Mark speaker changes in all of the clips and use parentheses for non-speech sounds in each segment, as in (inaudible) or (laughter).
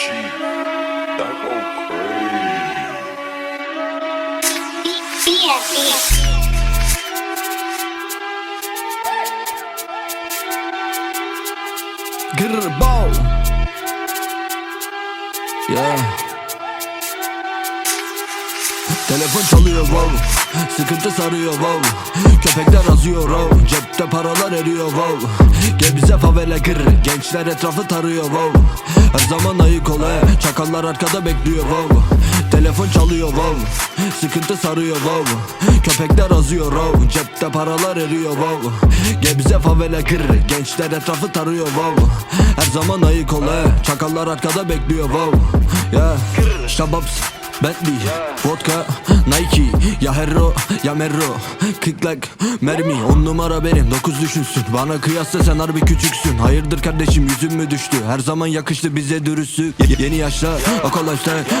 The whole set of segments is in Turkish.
Speaker 1: cheap. That
Speaker 2: Ya Telefon çalıyor wow. Sıkıntı sarıyor wow. Köpekler azıyor wow. Cepte paralar eriyor wow. Gel bize favela gır Gençler etrafı tarıyor wow Her zaman ayık ol he. Çakallar arkada bekliyor wow Telefon çalıyor wow Sıkıntı sarıyor wow Köpekler azıyor wow Cepte paralar eriyor wow Gel bize favela gır Gençler etrafı tarıyor wow Her zaman ayık ol he. Çakallar arkada bekliyor wow Ya Şababs Bentley, vodka, Nike Ya Herro, ya Merro. Click like, mermi On numara benim, dokuz düşünsün. Bana kıyasla sen harbi küçüksün. Hayırdır kardeşim yüzün mü düştü? Her zaman yakıştı bize dürüstlük Ye- Yeni yaşlar, akıl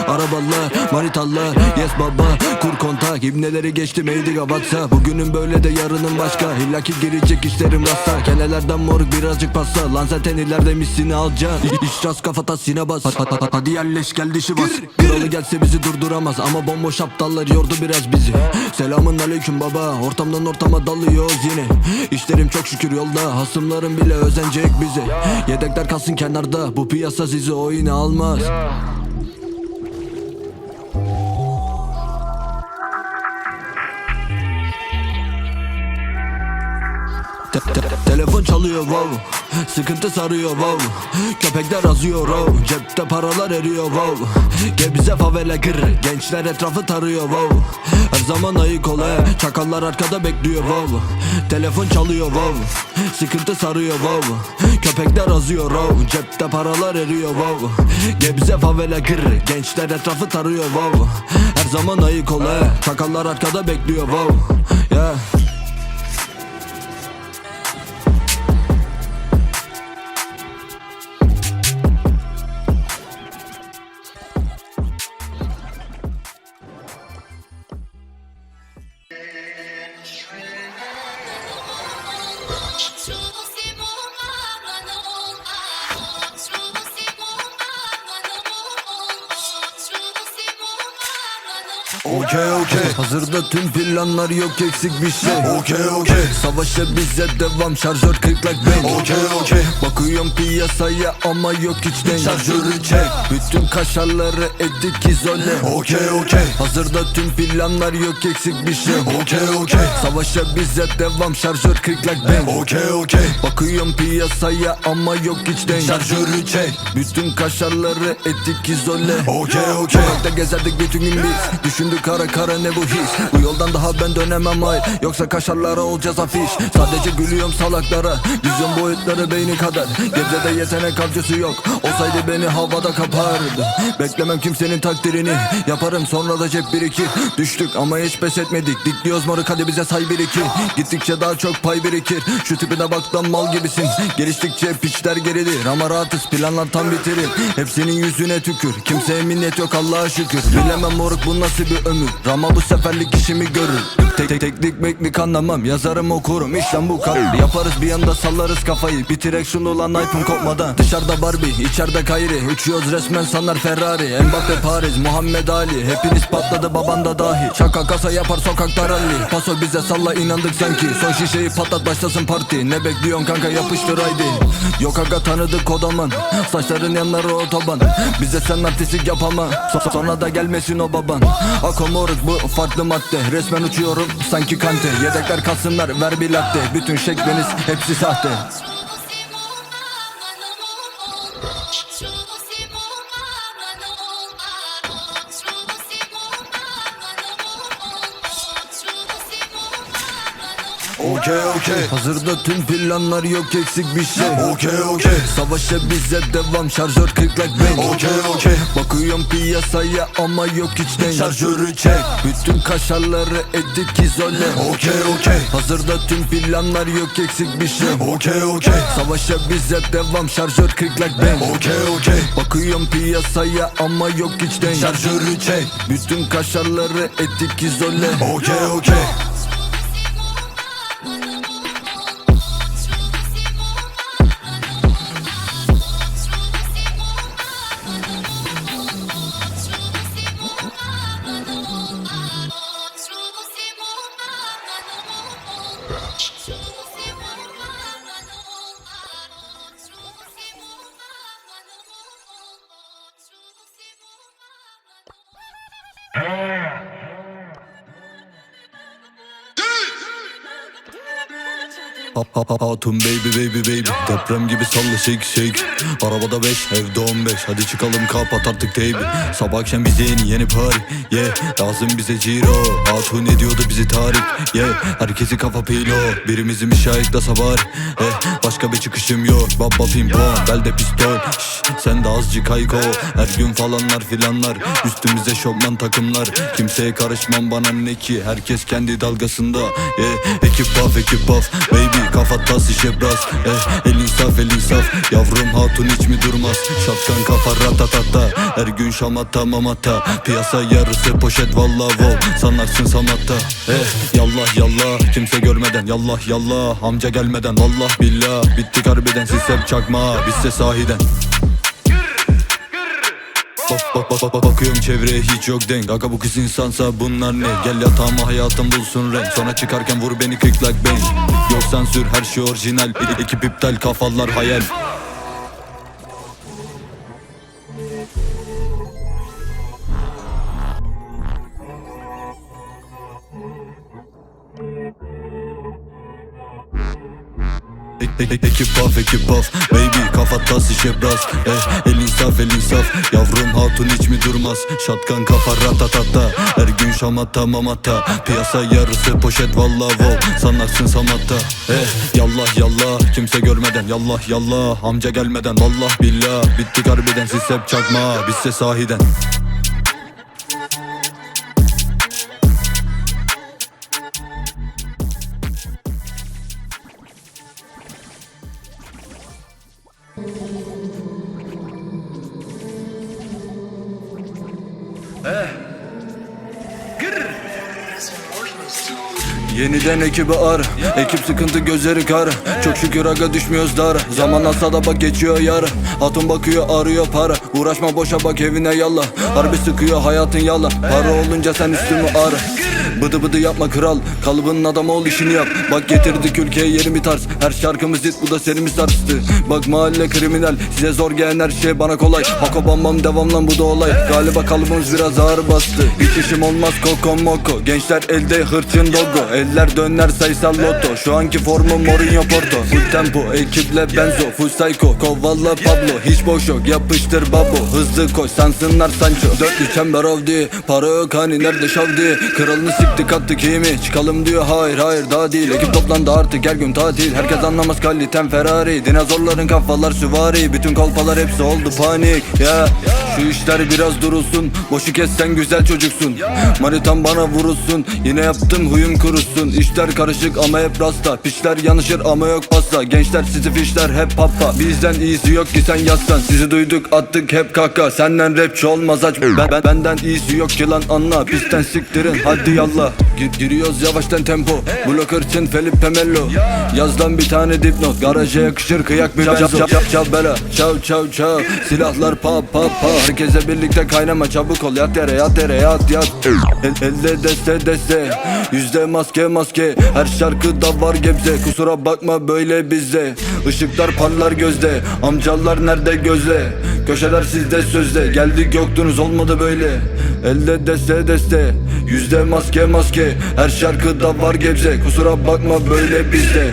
Speaker 2: Arabalar, manitalar Yes baba, kur kontak. İbneleri geçtim eydi gavatsa Bugünün böyle de yarının başka. İllaki girecek işlerim rasta. Kelelerden moruk birazcık pasta. Lan zaten ileride misini alacaksın. İ- İş rast kafa tasine bas Ha- ha- ha- Hadi yerleş gel dişi bas. Kralı gelse bizi durduramaz Ama bomboş aptallar yordu biraz bizi. Selamın aleyküm baba Ortamdan ortama dalıyoruz yine. İşlerim çok şükür yolda Hasımlarım bile özenecek bize. Yedekler kalsın kenarda Bu piyasa sizi oyuna almaz Te- te- telefon çalıyor wow. Sıkıntı sarıyor wow. Köpekler azıyor wow. Cepte paralar eriyor wow. Gel bize favela gır Gençler etrafı tarıyor wow. Her zaman ayık ol Çakallar arkada bekliyor wow. Telefon çalıyor wow. Sıkıntı sarıyor wow. Köpekler azıyor wow. Cepte paralar eriyor wow. Gel bize favela gır Gençler etrafı tarıyor wow. Her zaman ayık ol Çakallar arkada bekliyor wow. Yeah
Speaker 3: Okey okey.
Speaker 2: Hazırda tüm planlar yok eksik bir şey.
Speaker 3: Okey okey.
Speaker 2: Savaşa bize devam şarjör kırklak bang
Speaker 3: Okey okey.
Speaker 2: Bakıyorum piyasaya ama yok hiç denk
Speaker 3: Şarjörü çek.
Speaker 2: Bütün kaşarları edik izole
Speaker 3: Okey okey.
Speaker 2: Hazırda tüm planlar yok eksik bir şey.
Speaker 3: Okey okey.
Speaker 2: Savaşa bize devam şarjör kırklak bang
Speaker 3: Okey okey.
Speaker 2: Bakıyorum piyasaya ama yok hiç denk
Speaker 3: Şarjörü çek.
Speaker 2: Bütün kaşarları edik izole
Speaker 3: Okey okey.
Speaker 2: Sokakta gezerdik bütün gün biz Düşündük kara kara ne bu his Bu yoldan daha ben dönemem hayır Yoksa kaşarlara olacağız afiş. Sadece gülüyorum salaklara. Vizyon boyutları beyni kadar. Gebze'de yetenek avcısı yok. Olsaydı beni havada kapardı. Beklemem kimsenin takdirini. Yaparım sonra da cep bir iki Düştük ama hiç pes etmedik. Dikliyoruz moruk hadi bize say bir iki. Gittikçe daha çok pay birikir. Şu tipine bak lan mal gibisin. Geliştikçe piçler geridir Ama rahatız planlar tam bitirir. Hepsinin yüzüne tükür. Kimseye minnet yok Allah'a şükür. Bilemem moruk bu nasıl bir ömür. Rama bu seferlik işimi görür. Tek tek teknik meknik anlamam Yazarım okurum. İşlem bu kadar Yaparız bir anda sallarız kafayı. Bitirek şunu lan hype'ım kopmadan. Dışarıda Barbie içeride Kayri Uçuyoruz resmen sanlar Ferrari. Mbappe Paris Muhammed Ali. Hepiniz patladı baban da dahil Şaka kasa yapar sokakta rally. Paso bize salla inandık sanki. Son şişeyi patlat başlasın parti. Ne bekliyorsun kanka yapıştır haydi. Yok aga tanıdık odamın. Saçların yanları otoban. Bize sen artistik yapama So- Sonra da gelmesin o baban Ako moruk bu farklı madde. Resmen uçuyorum sanki kante. Yedekler kalsınlar ver bir latte. Bütün şekliniz hepsi sahte
Speaker 3: Okey okey.
Speaker 2: Hazırda tüm planlar yok eksik bir şey.
Speaker 3: Okey okey.
Speaker 2: Savaşa bize devam şarjör kırklak bang
Speaker 3: Okey okey.
Speaker 2: Bakıyorum piyasaya ama yok hiç denk
Speaker 3: Şarjörü çek.
Speaker 2: Bütün kaşarları edik izole.
Speaker 3: Okey okey.
Speaker 2: Hazırda tüm planlar yok eksik bir şey.
Speaker 3: Okey okey.
Speaker 2: Savaşa bize devam şarjör kırklak bang
Speaker 3: Okey okey.
Speaker 2: Bakıyorum piyasaya ama yok hiç denk
Speaker 3: Şarjörü çek.
Speaker 2: Bütün kaşarları edik izole.
Speaker 3: Okey okey Hatun baby baby baby. Deprem gibi salla shake shake. Arabada 5 evde 15 Hadi çıkalım kapat artık teybi Sabah akşam bize yeni yeni party. Yeah. Lazım bize ciro. Hatun ediyordu bizi tarih Yeah. Herkesi kafa pilo. Birimizi müşahit sabah Eh başka bir çıkışım yok. Baba pimpon belde pistol. Şş, Sen de azıcık hayko. Her gün falanlar filanlar. Üstümüze şopman takımlar. Kimseye karışmam bana ne ki? Herkes kendi dalgasında. Yeah. Ekip paf ekip paf Baby kafa tas işe bras Eh elin saf elin saf. Yavrum hatun hiç mi durmaz? Şapkan kafa ratatata Her gün şamata mamata Piyasa yarısı poşet valla wow. Sanarsın samatta. Eh yallah yallah. Kimse görmeden yallah yallah. Amca gelmeden vallah billah. Bittik harbiden siz hep çakma. Bizse sahiden Bak bak bak bak bak bakıyorum çevreye hiç yok denk. Aga bu kız insansa bunlar ne? Gel yatağıma hayatım bulsun renk. Sonra çıkarken vur beni kık like bang Yok sansür her şey orijinal. E- Ekip iptal kafalar hayal Ekip paf ekip paf Baby kafa tas işe bras. Eh elin saf elin saf. Yavrum hatun hiç mi durmaz? Şatkan kafa ratatata Her gün şamata mamata Piyasa yarısı poşet valla wow. Sanarsın samatta. Eh yallah yallah. Kimse görmeden yallah yallah. Amca gelmeden vallah billah. Bittik harbiden siz hep çakma. Bizse sahiden Yeniden ekibi ar Ekip sıkıntı gözleri kar. Çok şükür aga düşmüyoruz dar. Zaman alsa da bak geçiyor yar. Hatun bakıyor arıyor para. Uğraşma boşa bak evine yalla. Harbi sıkıyor hayatın yala Para olunca sen üstümü ar. Bıdı bıdı yapma kral. Kalıbının adamı ol işini yap. Bak getirdik ülkeye yeni bir tarz. Her şarkımız hit bu da serimiz sarstı Bak mahalle kriminal. Size zor gelen her şey bana kolay. Hako bam bam devam lan bu da olay. Galiba kalıbımız biraz ağır bastı. Hiç işim olmaz koko moko. Gençler elde hırçın dogo. Eller döner sayısal loto. Şu anki formum Mourinho Porto. Full tempo ekiple benzo. Full psycho kovala Pablo. Hiç boş yok yapıştır babo Hızlı koş sansınlar Sancho. Dörtlü çember avdi Para yok hani nerede şavdi Kralını siktik attık iyi mi Çıkalım diyor hayır hayır daha değil. Ekip toplandı artık her gün tatil. Herkes anlamaz kalitem Ferrari. Dinozorların kafalar süvari. Bütün kolpalar hepsi oldu panik. Ya şu işler biraz durulsun. Boşu kes sen güzel çocuksun. Manitam bana vurulsun. Yine yaptım huyum kurusun. İşler karışık ama hep rasta. Piçler yanışır ama yok pasta. Gençler sizi fişler hep pappa Bizden iyisi yok ki sen yazsan Sizi duyduk attık hep kaka. Senden rapçi olmaz aç. Ben, ben, Benden iyisi yok ki lan anla. Pisten siktirin. Hadi yallah. Gir, Giriyoruz yavaştan tempo. Blok hırçın Felipe Melo. Yazdan bir tane dipnot. Garaja yakışır kıyak bir benzo. çav çav bela. Çav çav çav Silahlar pa pa pa Herkese birlikte kaynama çabuk ol Yat yere yat yere yat yat. El, Elde deste deste. Yüzde maske maske. Her şarkıda var gebze. Kusura bakma böyle bizde. Işıklar parlar gözde. Amcalar nerede gözle Köşeler sizde sözde. Geldik yoktunuz olmadı böyle. Elde deste deste. Yüzde maske maske. Her şarkıda var gebze. Kusura bakma böyle bizde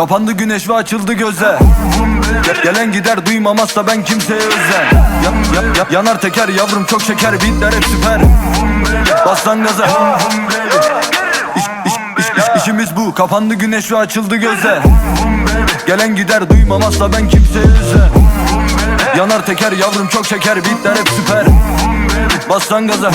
Speaker 3: kapandı güneş ve açıldı gözler Ge- Gelen gider duymamazsa ben kimseye özel ya, ya, ya- Yanar teker yavrum çok şeker beatler hep süper. Bas lan gaza. İş, iş, iş, iş- işimiz bu. Kapandı güneş ve açıldı gözler Gelen gider duymamazsa ben kimseye özel Yanar teker yavrum çok şeker beatler hep süper. Bassan gaza.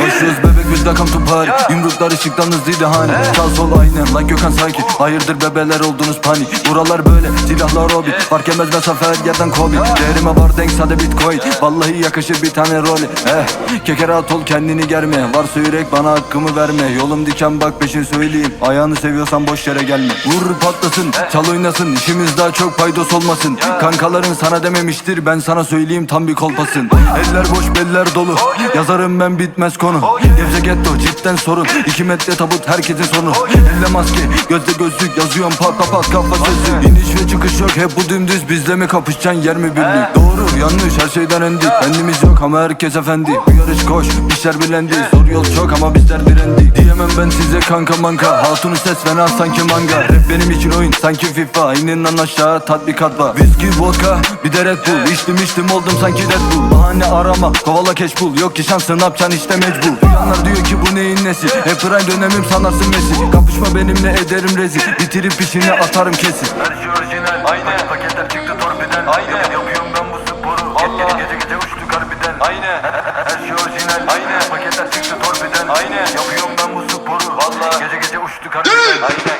Speaker 3: Başlıyoruz bebek biz de come to party. Yumruklar ışıktan hızlıydı hani Sağ sol aynı like Gökhan Saki Hayırdır bebeler oldunuz panik Buralar böyle silahlar hobi. Fark etmez mesafe her yerden kobi. Değerime var denk sade bitcoin. Vallahi yakışır bir tane rolü. Eh kekere at ol kendini germe. Varsa yürek bana hakkımı verme. Yolum diken bak peşin söyleyeyim. Ayağını seviyorsan boş yere gelme. Vur patlasın çal oynasın. İşimiz daha çok paydos olmasın. Kankaların sana dememiştir Ben sana söyleyeyim tam bir kolpasın. Eller boş beller dolu Yazarım ben bitmez konu. Gebze getto cidden sorun İki metre tabut herkesin sonu. Elle maske gözde gözlük Yazıyorum pat pat kafa sözü İniş ve çıkış yok hep bu dümdüz Bizle mi kapışacaksın yer mi birlik? Doğru yanlış her şeyden endik Kendimiz yok ama herkes efendi. Bu yarış koş işler bilendi. Zor yol çok ama bizler direndik Diyemem ben size kanka manka. Hatunu ses fena sanki manga. Rap benim için oyun sanki FIFA. İninden aşağı tatbikat var. Viski vodka bir de Red Bull. İçtim içtim oldum sanki Red Bull. Bahane arama kovala keş bul. Yok ki şansın yapacaksın işte mecbur. Duyanlar diyor ki bu neyin nesi? Hep prime dönemim sanarsın Messi. Kapışma benimle ederim rezil Bitirip işini atarım kesin.
Speaker 4: Her şey orijinal Aynen. Paketler çıktı torpiden. Aynen. Yapıyorum ben bu sporu. Allah Gece gece uçtuk harbiden. Aynen. Her şey orijinal. Aynen. Paketler çıktı torpiden. Aynen. Yapıyorum Harbiden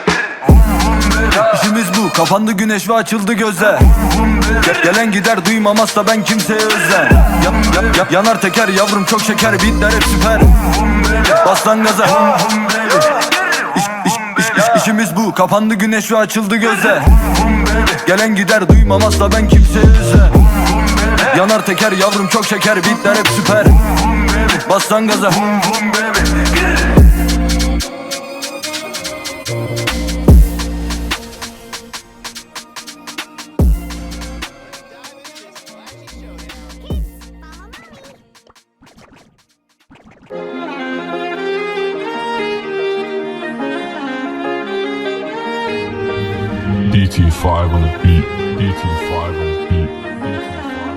Speaker 4: Aynen
Speaker 3: İşimiz bu. Kapandı güneş ve açıldı gözler Ge- Gelen gider duymamaz da ben kimseye özlem. Ya, ya- ya- Yanar teker yavrum çok şeker. Beatler hep süper. Bas lan gaza. İş, iş, iş, iş- işimiz bu. Kapandı güneş ve açıldı gözler Gelen gider duymamaz da ben kimseye özlem. Yanar teker yavrum çok şeker. Beatler hep süper. Bas lan gaza
Speaker 1: five on the beat. B to the five on the beat. B to the five on the beat.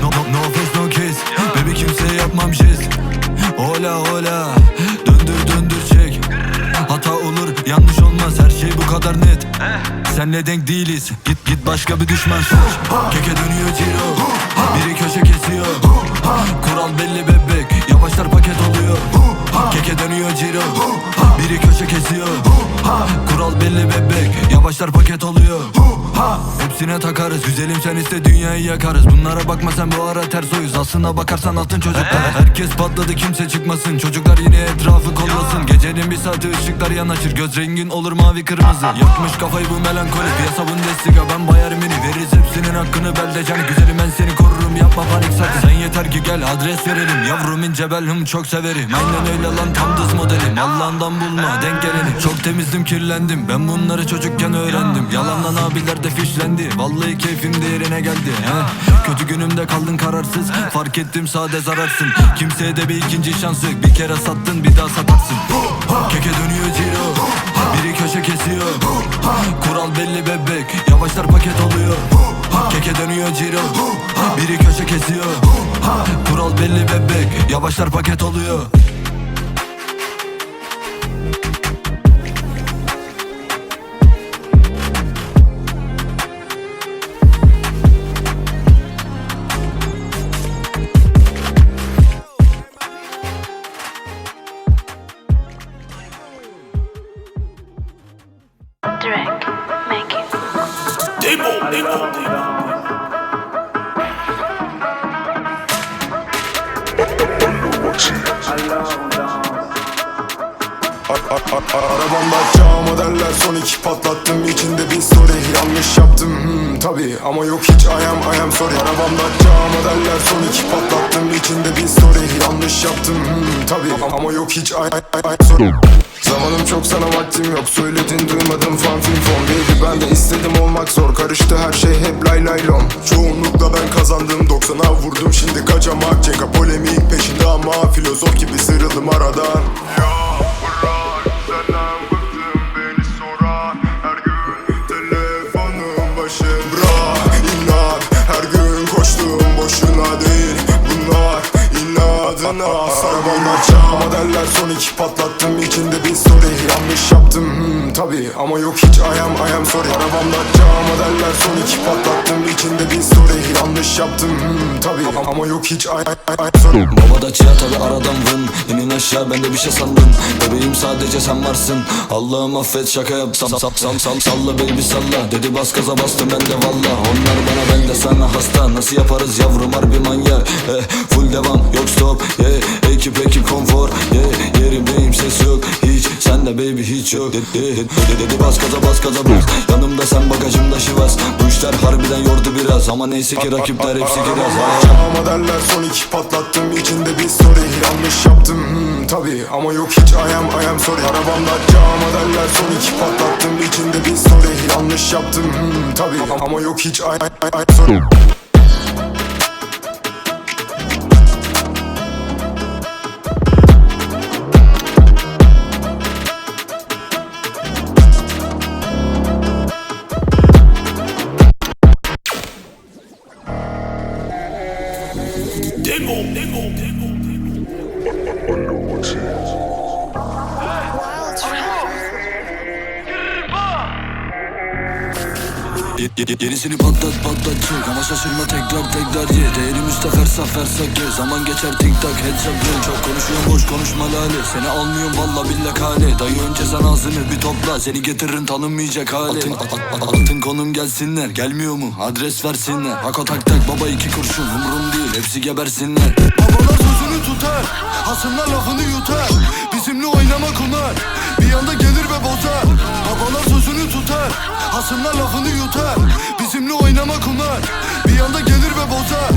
Speaker 3: No, no, no no kiss yeah. Baby kimse yapmam jest Hola hola kadar net. Senle denk değiliz. Git git başka bir düşman seç. Keke dönüyor ciro. Biri köşe kesiyor. Kural belli bebek. Yavaşlar paket oluyor. Keke dönüyor ciro. Biri köşe kesiyor. Kural belli bebek. Yavaşlar paket oluyor Hepsine takarız Güzelim sen iste dünyayı yakarız. Bunlara bakma sen bu ara ters oyuz. Aslına bakarsan altın çocuklar. Herkes patladı kimse çıkmasın. Çocuklar yine etrafı kollasın. Gecenin bir saati ışıklar yanaşır. Göz rengin olur mavi kırmızı. Yakmış kafayı bu melankoli. Piyasa Bundesliga ben Bayern Mini Veririz hepsinin hakkını belde can Güzelim ben seni korurum yapma panik sakın. Sen yeter ki gel adres verelim. Yavrum ince bel hım çok severim. Aynen öyle lan tam dız modelim. Allah'ından bulma denk geleni Çok temizdim kirlendim. Ben bunları çocukken öğrendim. Yalandan abiler de fişlendi Vallahi keyfim de yerine geldi he. Kötü günümde kaldın kararsız. Fark ettim sade zararsın. Kimseye de bir ikinci şansı. Bir kere sattın bir daha satarsın. Keke dönüyor ciro. Biri köşe kesiyor. Kural belli bebek. Yavaşlar paket oluyor. Keke dönüyor ciro. Biri köşe kesiyor. Kural belli bebek. Yavaşlar paket oluyor
Speaker 5: Arabamda çağ modeller son iki patlattım. İçinde bir story Yanlış yaptım. Hmm, tabi ama yok hiç I am I am sorry. Arabamda çağ modeller son iki patlattım. İçinde bir story Yanlış yaptım. Hmm, tabi ama yok hiç I, I, I sorry. Zamanım çok sana vaktim yok. Söyledin duymadım fan film fon Baby ben de istedim olmak zor. Karıştı her şey hep lay lay lom. Çoğunlukla ben kazandım. 90'a vurdum şimdi kaçamak. Cenka polemik peşinde ama Filozof gibi sıyrıldım aradan Senden ama derler. Son iki patlattım içinde bir story. Yanlış yaptım hmm, tabi ama yok hiç ayam ayam sorry. Arabamda ama derler. Son iki patlattım içinde bir story. Yanlış yaptım hmm, tabi ama yok hiç ay ay ay sorry.
Speaker 3: Baba da çiğ tabi aradan vın. İnin aşağı ben de bir şey sandım. Bebeğim sadece sen varsın. Allah'ım affet şaka yapsam Sal sal sal salla baby salla. Dedi bas gaza bastım ben de valla. Onlar bana ben de sana hasta. Nasıl yaparız yavrum harbi manyak. Eh, Full devam. Yok stop. Yeah. Ekip ekip konfor. Yeah. Yerimdeyim ses yok. Hiç Sen de baby hiç yok. Dedi, dedi, dedi, dedi bas gaza bas gaza bas. Yanımda sen bagajımda şivas. Bu işler harbiden yordu biraz. Ama neyse ki rakipler hepsi kiraz.
Speaker 5: Ama derler son iki patlattım. İçinde bir story. Yanlış yaptım hmm, tabi ama yok hiç ayam ayam sorry. Arabamda ama derler son iki patlattım. İçinde bir story. Yanlış yaptım hmm, tabi ama yok hiç ay ay ay ay sorry
Speaker 3: şaşırma tekrar tekrar ye Değerim üstte fersa fersa gez Zaman geçer tik tak headshot run Çok konuşuyorum boş konuşma lale. Seni almıyorum valla billah kale. Dayı önce sen ağzını bir topla. Seni getiririm tanınmayacak hale. Altın, a- a- altın. konum gelsinler. Gelmiyor mu? Adres versinler. Hako tak tak baba iki kurşun. Umrum değil hepsi gebersinler. Babalar sözünü tutar Hasımlar lafını yutar Bizimle oynama kumar Bir anda gelir ve bozar. Babalar sözünü tutar. Hasımlar lafını yutar. Bizimle oynama kumar Bir anda gelir ve bozar.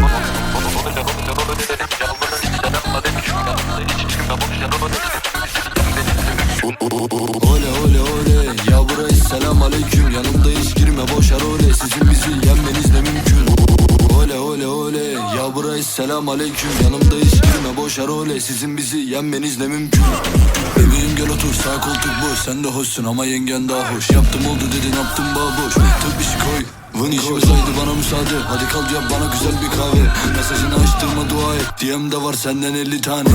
Speaker 3: Ole ole ole. Ya burayı selam aleyküm. Yanımda hiç girme boşar ole. Sizin bizi yenmeniz ne mümkün Burayı selam aleyküm Yanımda hiç girme boşar ole Sizin bizi yenmeniz ne mümkün. Bebeğim gel otur sağ koltuk boş. Sen de hoşsun ama yengen daha hoş. Yaptım oldu dedin yaptım boş. Tıp işi koy Vın işimiz haydi bana müsaade. Hadi kal yap bana güzel bir kahve. Mesajını açtırma dua et. DM'de var senden 50 tane.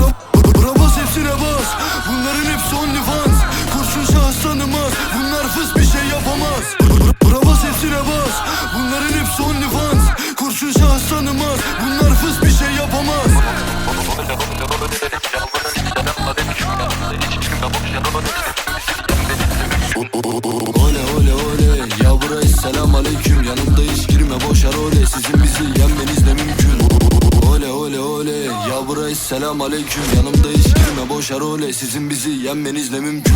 Speaker 3: Bura bas hepsine bas. Bunların hepsi aleyküm Yanımda hiç girme boşar ole Sizin bizi yenmeniz de mümkün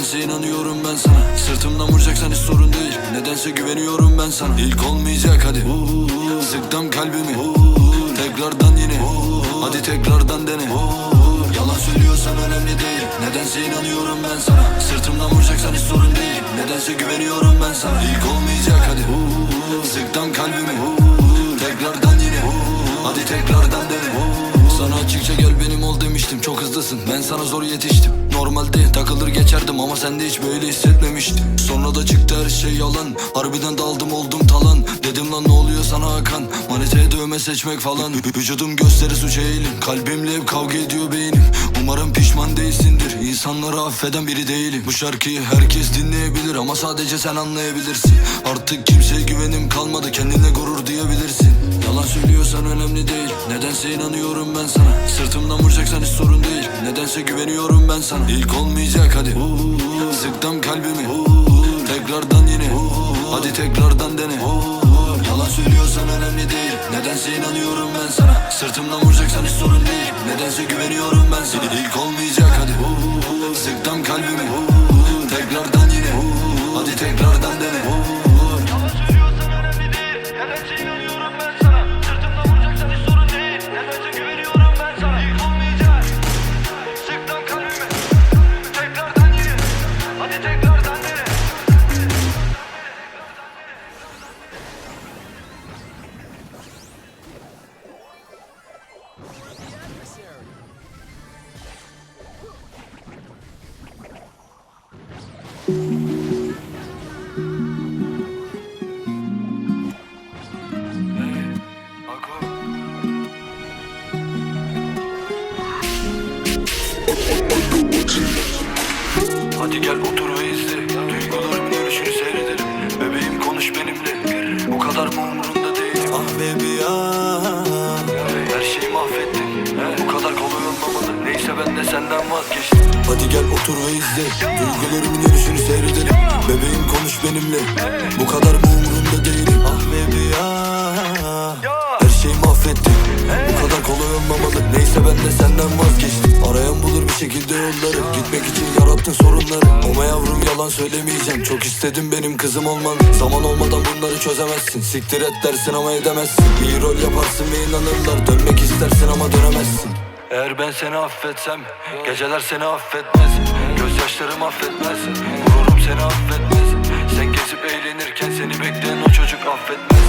Speaker 3: Nedense inanıyorum ben sana. Sırtımdan vuracaksan hiç sorun değil. Nedense güveniyorum ben sana. İlk olmayacak hadi. Sıktım kalbimi. Tekrardan yine. Hadi tekrardan dene. Yalan söylüyorsan önemli değil. Nedense inanıyorum ben sana. Sırtımdan vuracaksan hiç sorun değil. Nedense güveniyorum ben sana. İlk olmayacak hadi. Uuu, Sıktan kalbimi hızlısın ben sana zor yetiştim. Normalde takılır geçerdim ama sende hiç böyle hissetmemiştim. Sonra da çıktı her şey yalan. Harbiden daldım oldum talan. Dedim lan ne oluyor sana Hakan? Maniteye dövme seçmek falan. Vü- Vücudum gösteri suç eğilim. Kalbimle hep kavga ediyor beynim. Umarım pişman değilsindir. İnsanları affeden biri değilim. Bu şarkıyı herkes dinleyebilir Ama sadece sen anlayabilirsin. Artık kimseye güvenim kalmadı Kendine gurur duyabilirsin Yalan söylüyorsan önemli değil. Nedense inanıyorum ben sana. Sırtımdan vuracaksan hiç sorun değil. Nedense güveniyorum ben sana. İlk olmayacak hadi. Uuu, Sıktım kalbimi. Uuu, Tekrardan yine. Uuu, Hadi tekrardan dene. Uuu, Yalan söylüyorsan önemli değil. Nedense inanıyorum ben sana. Sırtımdan vuracaksan hiç sorun değil. Nedense güveniyorum ben sana. İlk olmayacak Mı umurunda değil. Ah baby ah. Her şeyi mahvettin. Bu kadar kolay olmamalı. Neyse ben de senden vazgeçtim. Hadi gel otur ve izle. Duygularımın dönüşünü seyredelim Bebeğim konuş benimle. Bu kadar mı umurunda değilim. Ah baby ah mahvettin Bu kadar kolay olmamalı. Neyse ben de senden vazgeçtim. Arayan bulur bir şekilde yolları. Gitmek için yarattın sorunları. Ama yavrum yalan söylemeyeceğim. Çok istedim benim kızım olman Zaman olmadan bunları çözemezsin. Siktir et dersin ama edemezsin. İyi rol yaparsın ve inanırlar. Dönmek istersin ama dönemezsin. Eğer ben seni affetsem Geceler seni affetmez. Gözyaşlarım affetmez. Gururum seni affetmez. Sen gezip eğlenirken Seni bekleyen o çocuk affetmez.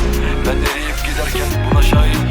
Speaker 3: Ben eriyip giderken Buna şahit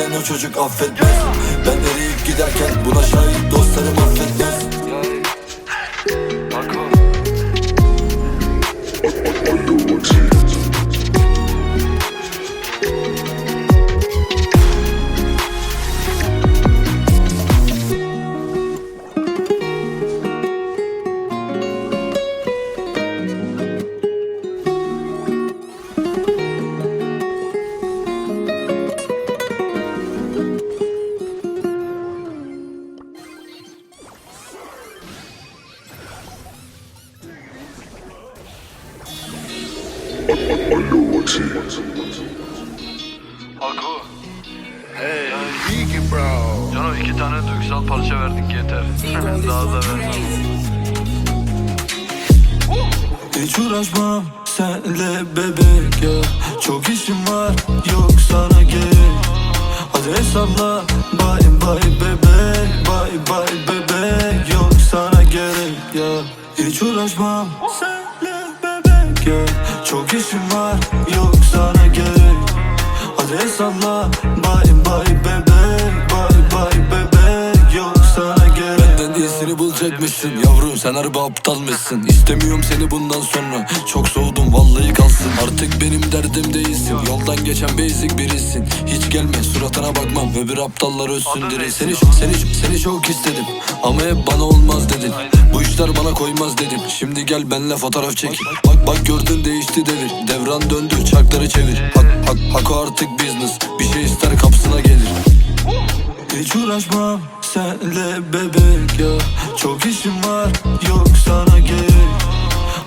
Speaker 3: çocuk affetmez. Ben eriyip giderken Buna şahit dostlarım affetmez
Speaker 4: Ako Hey Canım iki tane duygusal parça yeter. (laughs) Daha da
Speaker 2: senle bebek ya. Çok işim var yok sana gerek. Hadi hesapla bye bye bebek Bye bye bebek. Yok sana gerek ya. Hiç uğraşmam senle bebek ya Çok işim var yok sana gerek. Hadi Hadi salla Bye bye bebek Bye bye bebek Yok sana gerek.
Speaker 3: Benden iyisini bulacakmışsın Yavrum sen harbi aptalmışsın İstemiyorum seni bundan sonra. Çok soğudum vallahi kalsın. Artık benim derdim değilsin. Yoldan geçen basic birisin. Hiç gelme suratına bakmam. Öbür aptallar ölsün diri Seni, seni, seni çok istedim. Ama hep bana olmaz dedin Bu işler bana koymaz dedim. Şimdi gel benle fotoğraf çekin Bak bak gördün değişti devir Devran döndü çarkları çevir. Hak, hak, hak o artık business. Bir şey ister kapısına gelir.
Speaker 2: Hiç uğraşmam senle bebek ya. Çok işim var yok sana gerek.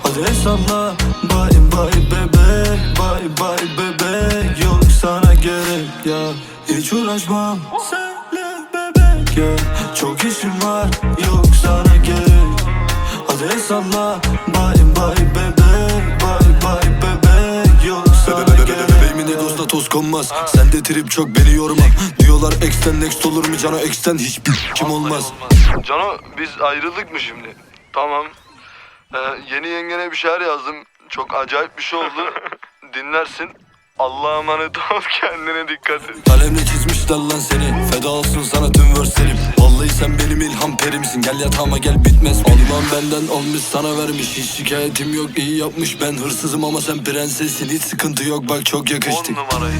Speaker 2: Hadi hesapla bye bye bebek Bye bye bebek. Yok sana gerek ya. Hiç uğraşmam senle bebek ya. Çok işim var yok sana gerek Hadi hesapla bye bye bebek Bye bye bebek yok sana gerek
Speaker 3: Bebeğimin egosuna toz konmaz Sende trip çok beni yorma Diyorlar ex'ten next olur mu cana ex'ten hiçbir kim olmaz
Speaker 6: Cano biz ayrıldık mı şimdi? Tamam. Ee, yeni yengene bir şeyler yazdım. Çok acayip bir şey oldu. (laughs) Dinlersin. Allah'a emanet ol (laughs) kendine dikkat et.
Speaker 3: Kalemle çizmişler lan seni. Feda olsun sana tüm verslerim Vallahi sen benim ilham perimsin. Gel yatağıma gel bitmez. Allah'ım benden olmuş sana vermiş. Hiç şikayetim yok iyi yapmış. Ben hırsızım ama sen prensessin Hiç sıkıntı yok bak çok yakıştık
Speaker 6: On numarayı.